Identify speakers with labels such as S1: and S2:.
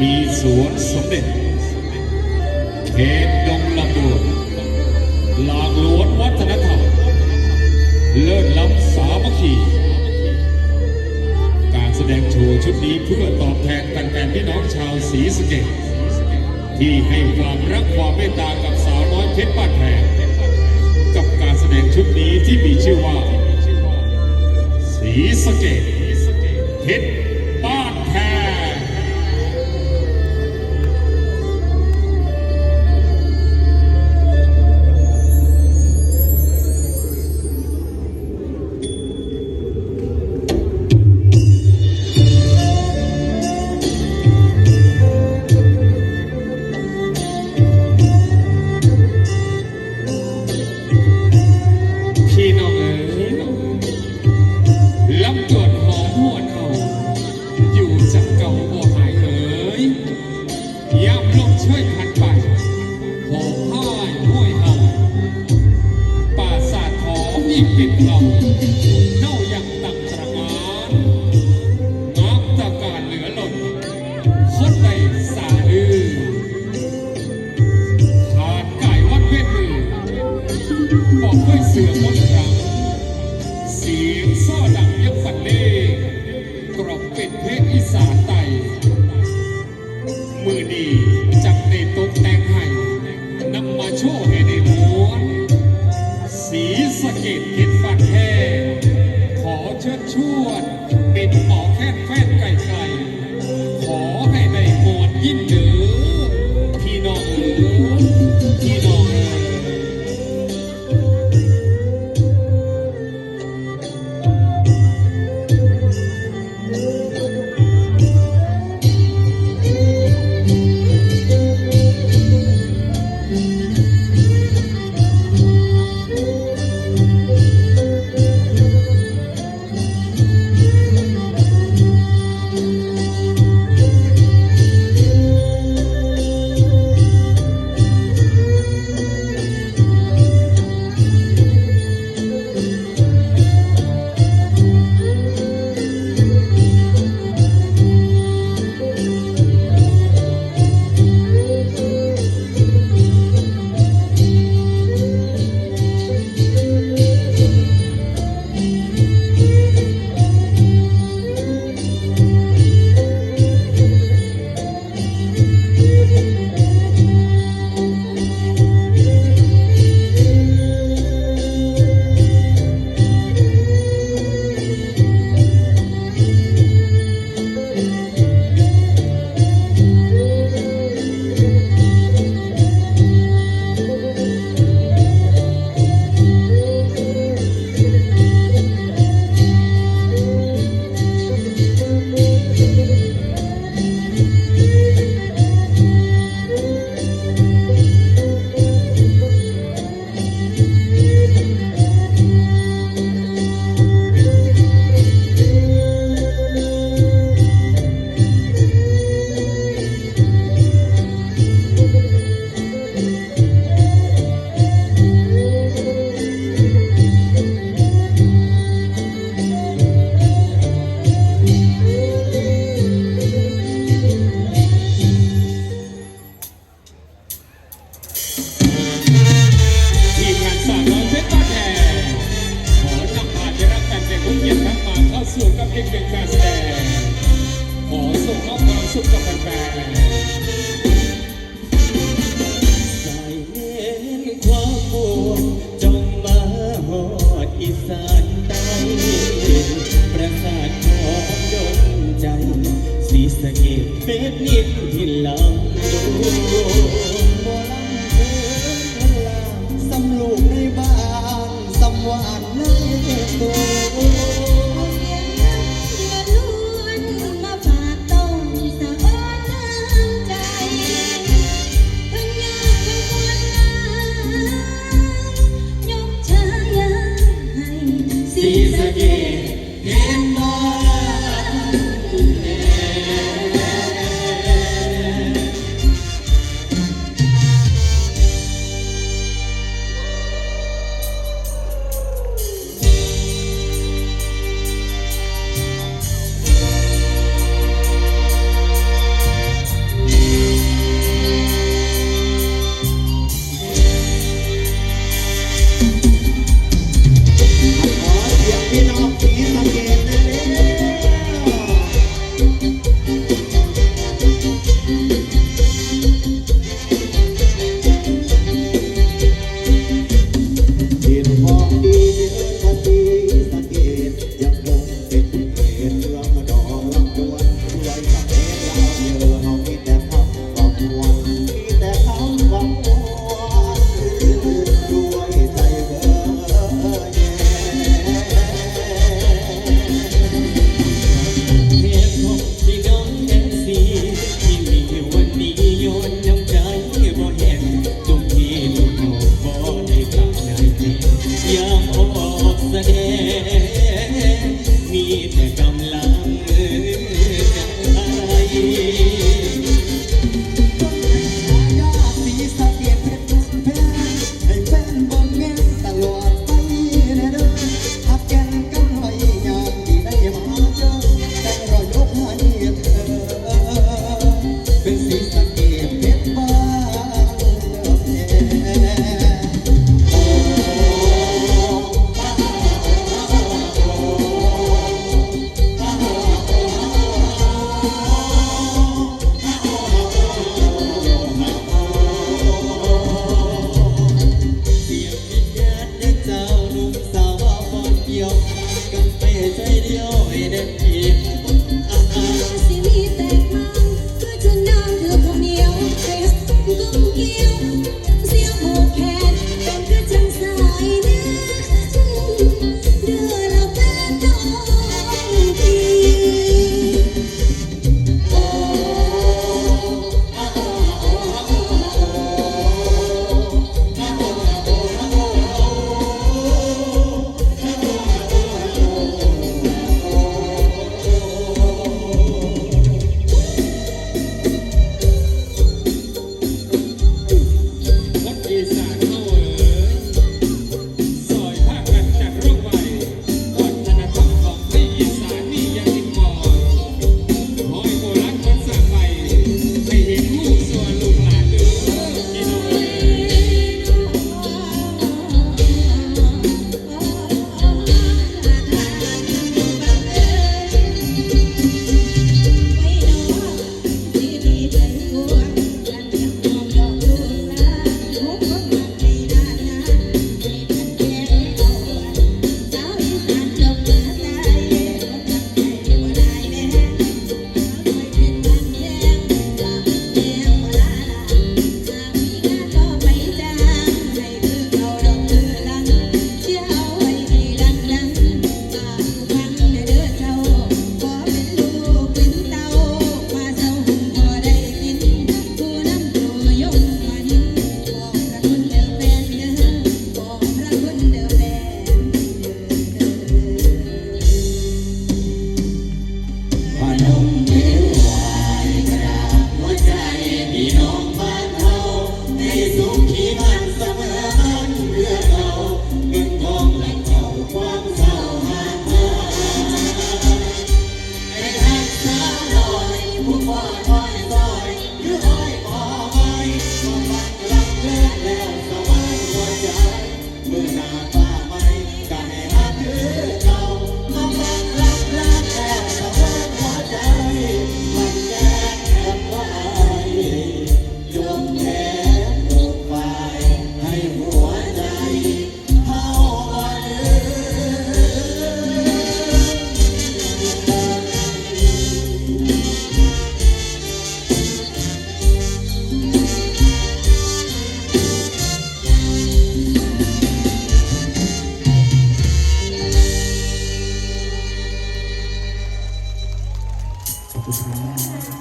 S1: มีสวนสมเด็จเขตดงลำดวนหลากหลวนวัฒนธรรม เลิศล้ำสามัคคี การแสดงโชว์ชุดนี้เพื่อตอบแทนแฟนๆพี่น้องชาวศรีสะเกษที่ให้ความรักความเมตตากับสาวน้อยเพชรบ้านแพงกับการแสดงชุดนี้ที่มีชื่อว่า ศรีสะเกษเพชร จาก สีสะเก็ดเห็นฟันแท้ขอเชิญชวนปิดหมอแค่นแฟนไก่ไก่ อกเป็นการแสดงขอส่งมอบความสุขกับแฟนๆ
S2: สายเน้นความบวกจงมาหอดอีสานใต้ประสาทของดนใจสีสะเกตเพชรนิดที่ลำดูหมอลำเดินพลาสำลูกในบ้านสำหวานในตัว
S3: ยาม
S2: ออกแสดงมีแต่ Música